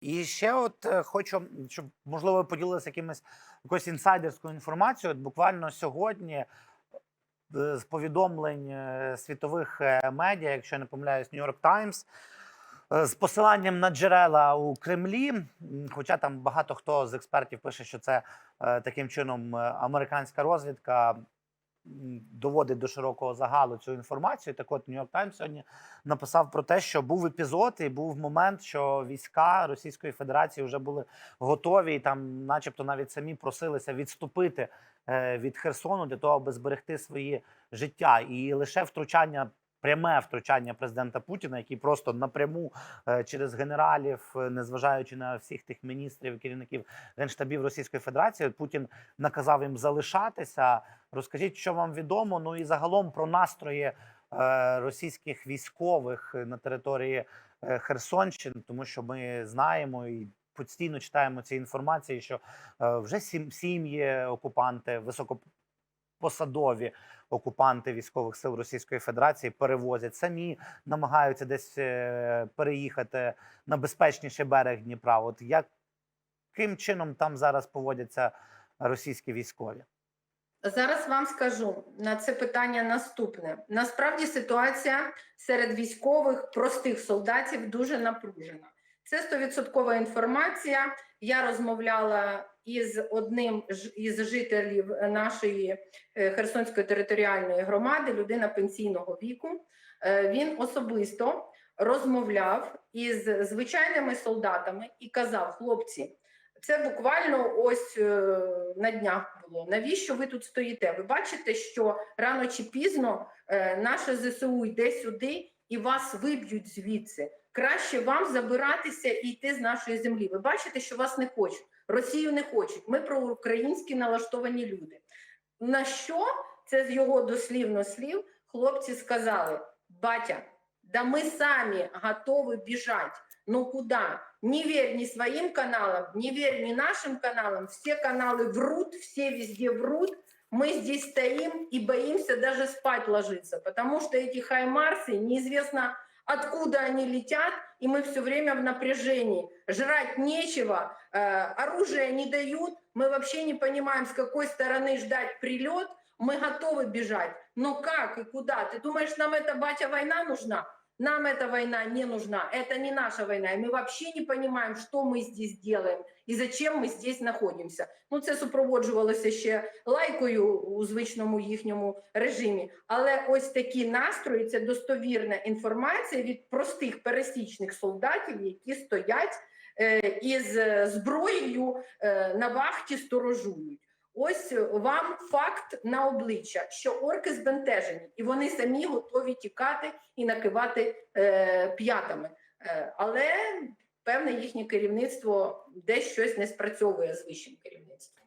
І ще, от е, хочу, щоб можливо поділилися якимось якоюсь інсайдерською інформацією. Буквально сьогодні е, з повідомлень е, світових медіа, якщо я не помиляюсь, Times, е, з посиланням на джерела у Кремлі. Хоча там багато хто з експертів пише, що це таким чином американська розвідка доводить до широкого загалу цю інформацію. Так от Нью-Йорк Таймс сьогодні написав про те, що був епізод і був момент, що війська Російської Федерації вже були готові, і там, начебто, навіть самі просилися відступити е, від Херсону для того, аби зберегти свої життя, і лише втручання. Пряме втручання президента Путіна, який просто напряму е, через генералів, е, незважаючи на всіх тих міністрів, керівників генштабів Російської Федерації, Путін наказав їм залишатися. Розкажіть, що вам відомо. Ну і загалом про настрої е, російських військових на території Херсонщини, тому що ми знаємо і постійно читаємо ці інформації, що вже сім- сім'ї окупанти, високопосадові окупанти військових сил Російської Федерації перевозять самі, намагаються десь е, переїхати на безпечніший берег Дніпра. От яким чином там зараз поводяться російські військові? Зараз вам скажу на це питання наступне. Насправді ситуація серед військових простих солдатів дуже напружена. Це стовідсоткова інформація. Я розмовляла із одним із жителів нашої е, Херсонської територіальної громади, людина пенсійного віку. Е, Він особисто розмовляв із звичайними солдатами і казав: хлопці, це буквально ось е, на днях було. Навіщо ви тут стоїте? Ви бачите, що рано чи пізно наше ЗСУ йде сюди і вас виб'ють звідси. Краще вам забиратися і йти з нашої землі. Ви бачите, що вас не хочуть. Росію не хочуть. Ми проукраїнські налаштовані люди. На що це з його дослівно слів? Хлопці сказали: батя, да ми самі готові біжать. Ну куда? Не верь ни своим каналам, не верь ни нашим каналам. Все каналы врут, все везде врут Мы здесь стоим и боимся даже спать ложиться, потому что эти хаймарсы, неизвестно откуда они летят, и мы все время в напряжении. Жрать нечего, э, оружие не дают, мы вообще не понимаем, с какой стороны ждать прилет, мы готовы бежать. Но как и куда? Ты думаешь, нам эта батя война нужна? Нам эта война не нужна, это не наша война, и мы вообще не понимаем, что мы здесь делаем і зачем ми здесь знаходимося. Ну це супроводжувалося ще лайкою у звичному їхньому режимі. Але ось такі настрої це достовірна інформація від простих пересічних солдатів, які стоять е, із е, зброєю е, на вахті сторожують. Ось вам факт на обличчя, що орки збентежені, і вони самі готові тікати і накивати е, п'ятами. Е, але певне їхнє керівництво десь щось не спрацьовує з вищим керівництвом.